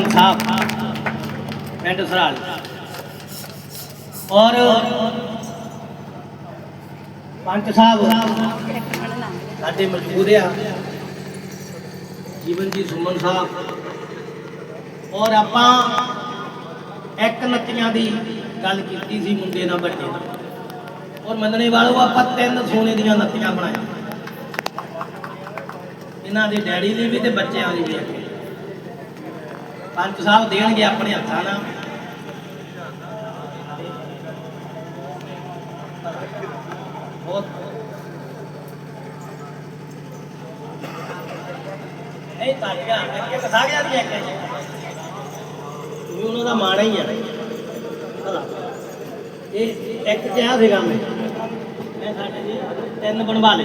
ਸਰਪੰਚ ਸਾਹਿਬ ਪਿੰਡ ਸਰਾਲ। ਔਰ ਪੰਚ ਸਾਹਿਬ ਸਾਡੇ ਮੌਜੂਦ ਆ। ਜੀਵਨ ਜੀ ਸੁਮਨ ਸਾਹਿਬ। ਔਰ ਆਪਾਂ ਇੱਕ ਨੱਤੀਆਂ ਦੀ ਗੱਲ ਕੀਤੀ ਸੀ ਮੁੰਡੇ ਨਾਲ ਬੱਚੇ ਨਾਲ ਔਰ ਮੰਨਣੇ ਵਾਲੋ, ਆਪਾਂ ਤਿੰਨ ਸੋਨੇ ਦੀਆਂ ਨੱਤੀਆਂ ਬਣਾਈਆਂ। ਇਹਨਾਂ ਦੇ ਡੈਡੀ ਲਈ ਵੀ ਤੇ ਬੱਚਿਆਂ ਲਈ ਵੀ ਪੰਚ ਸਾਹਿਬ ਦੇਣਗੇ ਆਪਣੇ ਹੱਥਾਂ ਨਾਲ। ਬਹੁਤ ਨਹੀਂ ਤਾਲੀਆਂ ਅੱਗੇ ਕਥਾ ਗਿਆ ਨਹੀਂ ਅੱਗੇ। ਤੂੰ ਉਹਨਾਂ ਦਾ ਮਾਣਾ ਹੀ ਆ। ਇਹ ਇੱਕ ਕਿਹਾ ਸੀਗਾ ਮੈਂ। ਮੈਂ ਸਾਡੇ ਜੀ ਤਿੰਨ ਬਣਵਾ ਲਏ।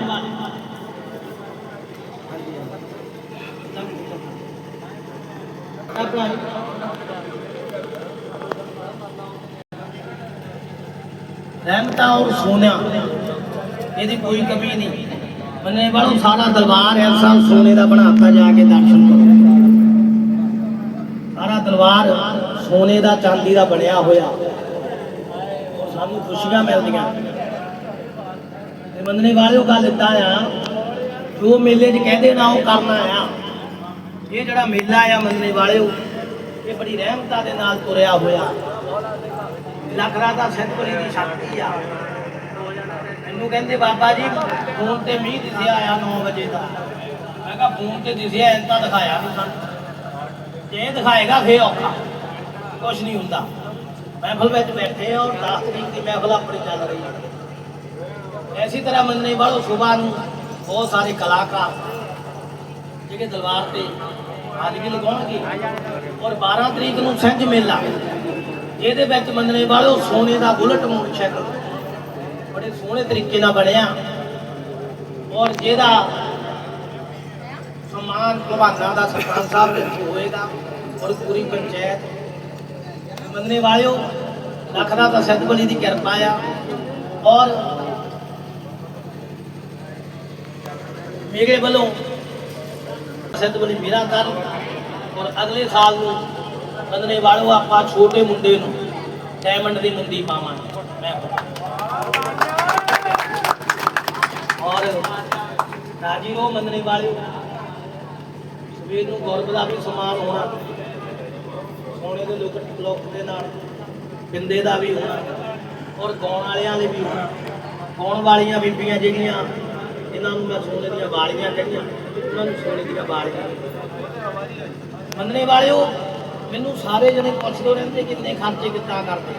ਆਪਣਾ ਰਹਿਮਤਾ ਔਰ ਸੋਨਿਆ ਇਹਦੀ ਕੋਈ ਕਮੀ ਨਹੀਂ। ਮੰਨੇ ਵਾਲੋ ਸਾਰਾ ਦਰਬਾਰ ਐਸਾ ਸੋਨੇ ਦਾ ਬਣਾਤਾ ਜਾ ਕੇ ਦਰਸ਼ਨ ਸਾਰਾ ਦਰਬਾਰ ਸੋਨੇ ਦਾ, ਚਾਂਦੀ ਦਾ ਬਣਿਆ ਹੋਇਆ। ਸਾਨੂੰ ਖੁਸ਼ੀਆਂ ਮਿਲਦੀਆਂ। ਤੇ ਮੰਨਣੇ ਵਾਲਿਓ ਗੱਲ ਦਿੱਤਾ ਆ, ਜੋ ਮੇਲੇ 'ਚ ਕਹਿੰਦੇ ਨਾ ਉਹ ਕਰਨਾ ਆ। ਇਹ ਜਿਹੜਾ ਮੇਲਾ ਆ ਮੰਨਣੇ ਵਾਲਿਓ, ਇਹ ਬੜੀ ਰਹਿਮਤਾ ਦੇ ਨਾਲ ਤੁਰਿਆ ਹੋਇਆ। ਲੱਖ ਰਾਤਾ ਸਿੱਧਪੁਰੀ ਦੀ ਸ਼ਕਤੀ ਆ। ਮੈਨੂੰ ਕਹਿੰਦੇ, ਬਾਬਾ ਜੀ, ਫੋਨ ਤੇ ਮੀਂਹ ਦਿਸਿਆ ਆ 9 ਵਜੇ ਦਾ। ਮੈਂ ਕਿਹਾ, ਫੋਨ ਤੇ ਦਿਸਿਆ ਐਂ ਤਾਂ ਦਿਖਾਇਆ ਨਹੀਂ ਸਾਨੂੰ। ਜੇ ਇਹ ਦਿਖਾਏਗਾ ਫੇ ਔਖਾ। ਕੁਝ ਨਹੀਂ ਹੁੰਦਾ। ਮਹਿਫਲ ਵਿੱਚ ਬੈਠੇ ਔਰ 10 ਤਰੀਕ ਦੀ ਮਹਿਫਲ ਆਪਣੀ ਚੱਲ ਰਹੀ ਹੈ ਐਸੀ ਤਰ੍ਹਾਂ ਮੰਨਣੇ ਵਾਲੋ ਸੁਬਾਹ ਨੂੰ ਬਹੁਤ ਸਾਰੇ ਕਲਾਕਾਰ ਜਿਹੜੇ ਦਰਬਾਰ ਤੇ ਹਾਜ਼ਰੀ ਲਗਾਉਣਗੇ ਔਰ 12 ਤਰੀਕ ਨੂੰ ਸਿੰਝ ਮੇਲਾ, ਜਿਹਦੇ ਵਿੱਚ ਮੰਨਣੇ ਵਾਲੋ ਸੋਨੇ ਦਾ ਬੁਲਟ ਮੋਟਰਸਾਈਕਲ ਬੜੇ ਸੋਹਣੇ ਤਰੀਕੇ ਨਾਲ ਬਣਿਆ ਔਰ ਜਿਹਦਾ ਸਮਾਨ ਭਲਵਾਨਾਂ ਦਾ ਸਰਪੰਚ ਸਾਹਿਬ ਦੇ ਵਿੱਚ ਹੋਏਗਾ ਔਰ ਪੂਰੀ ਪੰਚਾਇਤ। ਮੰਨਣੇ ਵਾਲਿਓ, ਲੱਖ ਦਾ ਤਾਂ ਸਤਿਗੁਰੂ ਦੀ ਕਿਰਪਾ ਆ ਔਰ ਮੇਰੇ ਵੱਲੋਂ ਸਤਿਗੁਰੂ ਮੇਰਾ ਕਰ ਔਰ ਅਗਲੇ ਸਾਲ ਨੂੰ ਮੰਨਣੇ ਵਾਲਿਓ ਆਪਾਂ ਛੋਟੇ ਮੁੰਡੇ ਨੂੰ ਡਾਇਮੰਡ ਦੀ ਮੁੰਦੀ ਪਾਵਾਂਗੇ। ਮੈਂ ਔਰ ਰਾਜੀ ਰੋ ਮੰਨਣੇ ਵਾਲਿਓ ਸਵੇਰ ਨੂੰ ਗੌਰਵ ਦਾ ਵੀ ਸਮਾਨ ਹੋਣਾ, ਸੋਨੇ ਦੇ ਲੋਕ ਲੋਕ ਦੇ ਨਾਲ ਬਿੰਦੇ ਦਾ ਵੀ ਹੋਣਾ, ਔਰ ਗਾਉਣ ਵਾਲਿਆਂ ਲਈ ਵੀ ਹੋਣਾ। ਗਾਉਣ ਵਾਲੀਆਂ ਬੀਬੀਆਂ ਜਿਹੜੀਆਂ ਇਹਨਾਂ ਨੂੰ ਮੈਂ ਸੋਨੇ ਦੀਆਂ ਵਾਲੀਆਂ ਕਹੀਆਂ, ਉਹਨਾਂ ਨੂੰ ਸੋਨੇ ਦੀਆਂ ਵਾਲੀਆਂ ਮੰਨਣੇ ਵਾਲਿਓ, ਮੈਨੂੰ ਸਾਰੇ ਜਣੇ ਪੁੱਛਦੇ ਰਹਿੰਦੇ ਕਿੰਨੇ ਖਰਚੇ ਕਿੱਦਾਂ ਕਰਦੇ।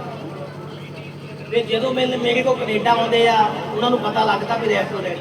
ਤੇ ਜਦੋਂ ਮੈਨੂੰ ਮੇਰੇ ਕੋਲ ਕੈਨੇਡਾ ਆਉਂਦੇ ਆ, ਉਹਨਾਂ ਨੂੰ ਪਤਾ ਲੱਗਦਾ ਵੀ ਰੈਸਟੋਰੈਂਟ